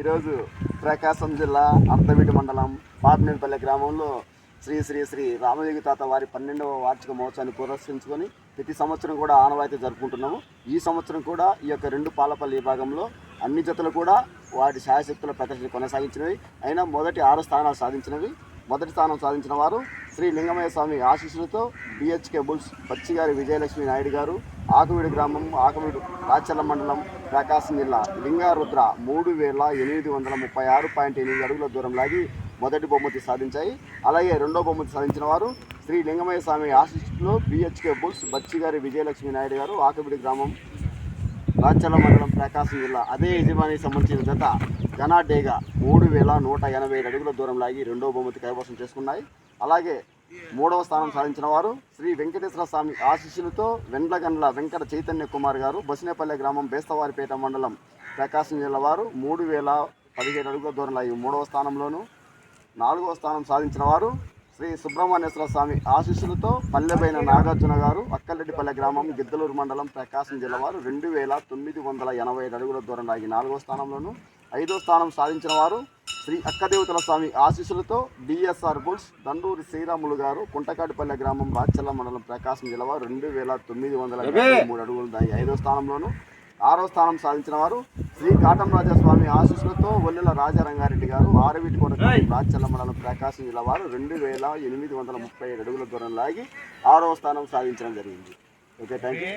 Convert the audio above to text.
ఈరోజు ప్రకాశం జిల్లా అర్ధవీటి మండలం పాపినేనిపల్లె గ్రామంలో శ్రీ శ్రీ శ్రీ రామయోగి తాత వారి పన్నెండవ వార్షిక మహోత్సవాన్ని పురస్కరించుకొని ప్రతి సంవత్సరం కూడా ఆనవాయితీ జరుపుకుంటున్నాము. ఈ సంవత్సరం కూడా ఈ యొక్క రెండు పాలపల్లి విభాగంలో అన్ని జతలు కూడా వాటి శాయశక్తుల ప్రదర్శన కొనసాగించినవి. అయినా మొదటి ఆరు స్థానాలు సాధించినవి. మొదటి స్థానం సాధించిన వారు శ్రీ లింగమయ్య స్వామి ఆశీస్సులతో B H K bulls Pachigari Vijayalakshmi Naidu garu Akuveedu గ్రామం ఆకువీడు రాచల్ల మండలం ప్రకాశం జిల్లా లింగారుద్ర మూడు వేల ఎనిమిది వందల ముప్పై ఆరు పాయింట్ ఎనిమిది అడుగుల దూరం లాగి మొదటి బహుమతి సాధించాయి. అలాగే రెండో బహుమతి సాధించిన వారు Shri Lingamayya Swamy ఆశీస్సులో B H K bulls Bachigari Vijayalakshmi Naidu garu Akabidi గ్రామం రాచల మండలం ప్రకాశం జిల్లా అదే యజమానికి సంబంధించిన జత ఘనాడేగా మూడు వేల నూట ఎనభై ఏడు అడుగుల దూరం లాగి రెండో బహుమతి కైవసం చేసుకున్నాయి. అలాగే మూడవ స్థానం సాధించిన వారు శ్రీ వెంకటేశ్వర స్వామి ఆశీస్సులతో వెండ్లగండ్ల వెంకట చైతన్య కుమార్ గారు బసినేపల్లె గ్రామం బేస్తవారిపేట మండలం ప్రకాశం జిల్లా వారు మూడు వేల పదిహేడు అడుగుల దూరం లాగి మూడవ స్థానంలోను నాలుగవ స్థానం సాధించిన వారు శ్రీ సుబ్రహ్మణ్యేశ్వర స్వామి ఆశీస్సులతో పల్లెబైన నాగార్జున గారు అక్కలరెడ్డిపల్లె గ్రామం గిద్దలూరు మండలం ప్రకాశం జిల్లా వారు రెండు వేల తొమ్మిది వందల ఎనభై ఐదు అడుగుల దూరం లాగి నాలుగో స్థానంలోను ఐదో స్థానం సాధించిన వారు శ్రీ అక్కదేవతల స్వామి ఆశీస్సులతో డిఎస్ఆర్ బుల్స్ దండూరి శ్రీరాములు గారు కుంటకాటిపల్లె గ్రామం రాచల్ల మండలం ప్రకాశం జిల్లా వారు రెండు వేల తొమ్మిది వందల మూడు అడుగులు దాగి ఐదో స్థానంలోను ఆరో స్థానం సాధించిన వారు శ్రీ కాటమరాజా స్వామి ఆశీస్సులతో ఒల్లెల రాజారంగారెడ్డి గారు ఆరవిటి కొరకు రాచల్ల మండలం ప్రకాశం జిల్లా వారు రెండు వేల ఎనిమిది వందల ముప్పై ఏడు అడుగుల దూరం లాగి ఆరో స్థానం సాధించడం జరిగింది. Okay thank you